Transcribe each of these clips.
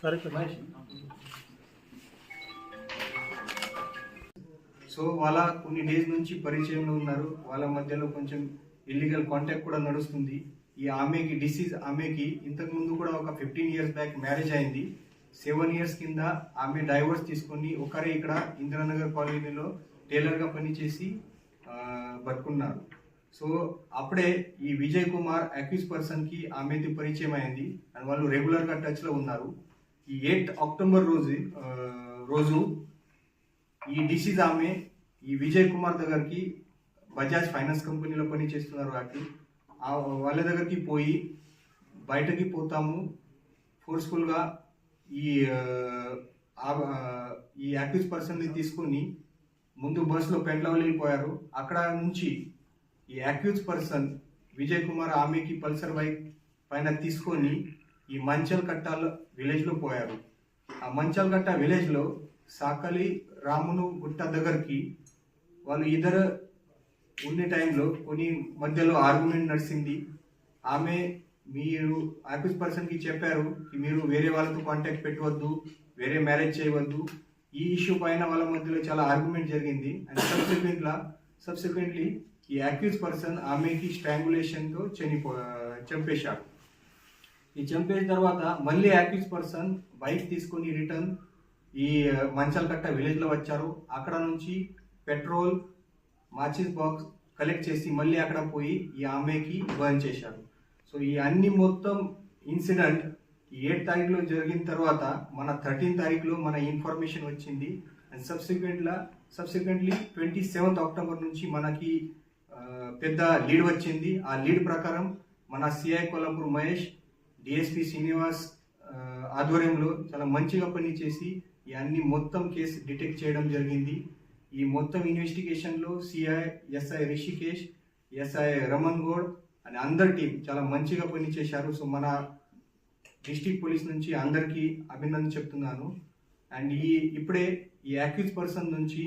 సరే sir so వాళ్ళ కొన్ని డేస్ నుంచి పరిచయంలో ఉన్నారు. వాళ్ళ మధ్యలో కొంచెం ఇల్లీగల్ కాంటాక్ట్ కూడా నడుస్తుంది. ఈ ఆమెకి డిసీజ్ ఆమెకి ఇంతకుముందు కూడా ఒక ఫిఫ్టీన్ ఇయర్స్ బ్యాక్ మ్యారేజ్ అయింది. సెవెన్ ఇయర్స్ కింద ఆమె డైవర్స్ తీసుకొని ఒకరే ఇక్కడ ఇందిరానగర్ కాలనీలో టైలర్గా పనిచేసి పట్టుకున్నారు. సో అప్పుడే ఈ విజయ్ కుమార్ అక్యూజ్ పర్సన్కి ఆమెది పరిచయం అయింది అండ్ వాళ్ళు రెగ్యులర్గా టచ్లో ఉన్నారు. ఈ ఎయిట్ అక్టోబర్ రోజు రోజు ఈ డిసీజ్ ఆమె ఈ విజయ్ కుమార్ దగ్గరికి బజాజ్ ఫైనాన్స్ కంపెనీలో పని చేస్తున్నారు కాబట్టి వాళ్ళ దగ్గరికి పోయి బయటకి పోతాము. ఫోర్స్ఫుల్గా ఈ ఈ యాక్టివ్ పర్సన్ని తీసుకొని ముందు బస్సులో పెండ్లవల్ పోయారు. అక్కడ నుంచి ఈ అక్యూజ్ పర్సన్ విజయ్ కుమార్ ఆమెకి పల్సర్ బైక్ పైన తీసుకొని ఈ మంచల్ కట్టాల విలేజ్లో పోయారు. ఆ మంచల్ కట్ట విలేజ్లో సాకలి రామును గుట్ట దగ్గరికి వాళ్ళు ఇద్దరు ఉండే టైంలో కొన్ని మధ్యలో ఆర్గ్యుమెంట్ నడిచింది ఆమె మీరు ఆఫీస్ పర్సన్కి చెప్పారు. మీరు వేరే వాళ్ళతో కాంటాక్ట్ పెట్టవద్దు. వేరే మ్యారేజ్ చేయవద్దు. ఈ ఇష్యూ పైన వాళ్ళ మధ్యలో చాలా ఆర్గ్యుమెంట్ జరిగింది. అండ్ సబ్సిక్వెంట్లా సబ్సిక్వెంట్లీ ఈ యాక్యూజ్ పర్సన్ ఆమెకి స్ట్రాంగులేషన్తో చనిపో చంపేశాడు. ఈ చంపేసిన తర్వాత మళ్ళీ యాక్యూజ్ పర్సన్ బైక్ తీసుకొని రిటర్న్ ఈ మంచల్ కట్ట విలేజ్లో వచ్చారు. అక్కడ నుంచి పెట్రోల్ మాచిస్ బాక్స్ కలెక్ట్ చేసి మళ్ళీ అక్కడ పోయి ఈ ఆమెకి బర్న్ చేశారు సో ఈ అన్ని మొత్తం ఇన్సిడెంట్ ఏడు తారీఖులో జరిగిన తర్వాత మన థర్టీన్ తారీఖులో మన ఇన్ఫర్మేషన్ వచ్చింది. అండ్ సబ్సిక్వెంట్లా సబ్సిక్వెంట్లీ ట్వంటీ సెవెంత్ అక్టోబర్ నుంచి మనకి పెద్ద లీడ్ వచ్చింది. ఆ లీడ్ ప్రకారం మన సిఐ కొల్లాపూర్ మహేష్ డిఎస్పి శ్రీనివాస్ ఆధ్వర్యంలో చాలా మంచిగా పనిచేసి ఈ అన్ని మొత్తం కేసు డిటెక్ట్ చేయడం జరిగింది. ఈ మొత్తం ఇన్వెస్టిగేషన్లో CI SI Rishikesh SI Raman Goud అని అందరి టీం చాలా మంచిగా పనిచేశారు సో మన డిస్ట్రిక్ట్ పోలీస్ నుంచి అందరికీ అభినందన చెప్తున్నాను. అండ్ ఈ ఇప్పుడే ఈ యాక్యూజ్ పర్సన్ నుంచి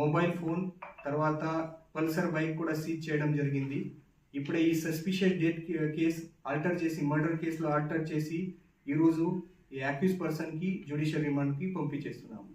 మొబైల్ ఫోన్ తర్వాత పల్సర్ బైక్ కూడా సీజ్ చేయడం జరిగింది. ఇప్పుడే ఈ సస్పిషియస్ డేట్ కేస్ ఆల్టర్ చేసి మర్డర్ కేసులో ఆల్టర్ చేసి ఈరోజు ఈ యాక్యూజ్ పర్సన్కి జ్యుడిషియల్ రిమాండ్కి పంపించేస్తున్నాము.